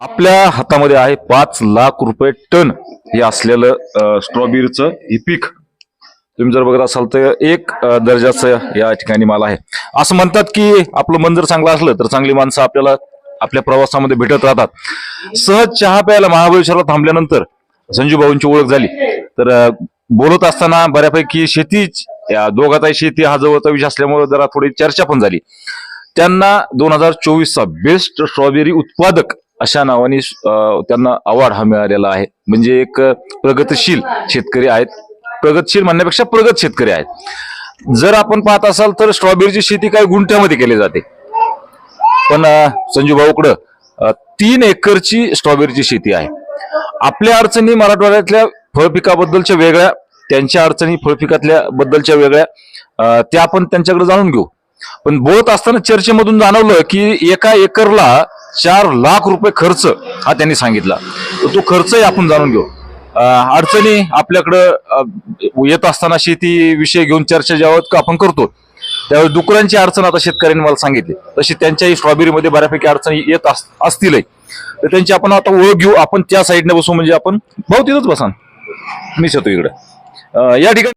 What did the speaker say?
आपल्या हातामध्ये आहे पाच लाख रुपये टन हे असलेलं स्ट्रॉबेरीचं हे पीक. तुम्ही जर बघत असाल तर एक दर्जाचं या ठिकाणी माल आहे. असं म्हणतात की आपलं मन जर चांगलं असलं तर चांगली माणसं आपल्याला आपल्या प्रवासामध्ये भेटत राहतात. सहज चहा प्यायला महाबळेश्वरला थांबल्यानंतर संजू भाऊंची ओळख झाली. तर बोलत असताना बऱ्यापैकी शेती या दोघाचाही शेती हा जवळचा विषय असल्यामुळे जरा थोडी चर्चा पण झाली. त्यांना दोन हजार चोवीसचा बेस्ट स्ट्रॉबेरी उत्पादक अशा नावाने त्यांना अवॉर्ड हा मिळालेला आहे. म्हणजे एक प्रगतशील शेतकरी आहेत. प्रगतशील म्हणण्यापेक्षा प्रगत शेतकरी आहेत. जर आपण पाहत असाल तर स्ट्रॉबेरीची शेती काही गुंठ्यामध्ये केली जाते. पण संजू भाऊकडं तीन एकरची स्ट्रॉबेरीची शेती आहे. आपल्या अडचणी मराठवाड्यातल्या फळपिकाबद्दलच्या वेगळ्या त्यांच्या अडचणी फळपिकातल्या बद्दलच्या वेगळ्या त्या आपण त्यांच्याकडे जाणून घेऊ. पण बोलत असताना चर्चेमधून जाणवलं की एका एकरला चार लाख रुपये खर्च हा त्यांनी सांगितला. तर तो खर्चही आपण जाणून घेऊ. अडचणी आपल्याकडं येत असताना शेती विषय घेऊन चर्चा ज्यावेळेस आपण करतो. त्यावेळी डुकरांची अडचण आता शेतकऱ्यांनी मला सांगितली. तशी त्यांच्याही स्ट्रॉबेरीमध्ये बऱ्यापैकी अडचणी येत अस- असतीलही. तर त्यांची आपण आता ओळख घेऊ. आपण त्या साईडने बसू. म्हणजे आपण भाऊ तिथंच बसा मीच येतो इकडे या ठिकाणी